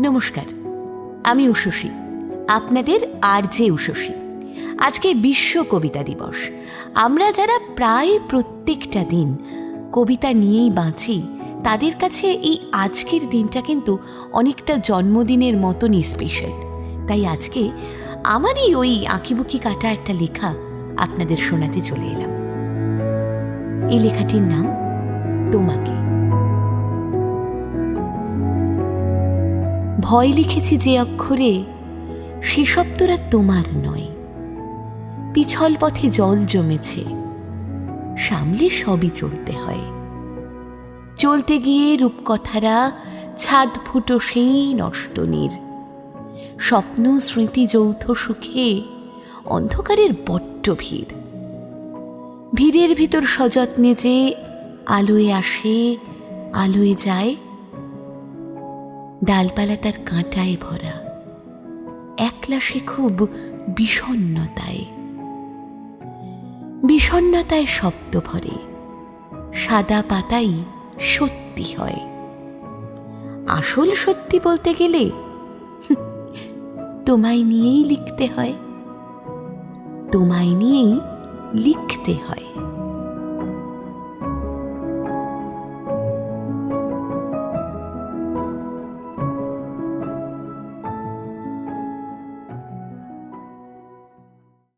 নমস্কার, আমি উষসী, আপনাদের আর যে উষসী। আজকে বিশ্ব কবিতা দিবস। আমরা যারা প্রায় প্রত্যেকটা দিন কবিতা নিয়েই বাঁচি, তাদের কাছে এই আজকের দিনটা কিন্তু অনেকটা জন্মদিনের মতনই স্পেশাল তাই আজকে আমারই ওই আঁকিবুকি কাটা একটা লেখা আপনাদের শোনাতে চলে এলাম। এই লেখাটির নাম, তোমাকে। ভয় লিখেছি যে অক্ষরে সে শব্দরা তোমার নয়। পিছল পথে জল জমেছে, সামলে সবই চলতে হয়। চলতে গিয়ে রূপকথারা ছাদ ফুটো সেই নষ্ট নীর। স্বপ্ন স্মৃতি যৌথ সুখে অন্ধকারের বট্ট ভিড়। ভিড়ের ভিতর সযত্নে যে আলোয় আসে, আলোয় যায় ডালপালা তার কাঁটায় ভরা। একলা সে খুব বিষণ্নতায় বিষণ্নতায় শব্দ ভরে। সাদা পাতাই সত্যি হয়। আসল সত্যি বলতে গেলে, তোমায় নিয়েই লিখতে হয়। তোমায় নিয়েই লিখতে হয়।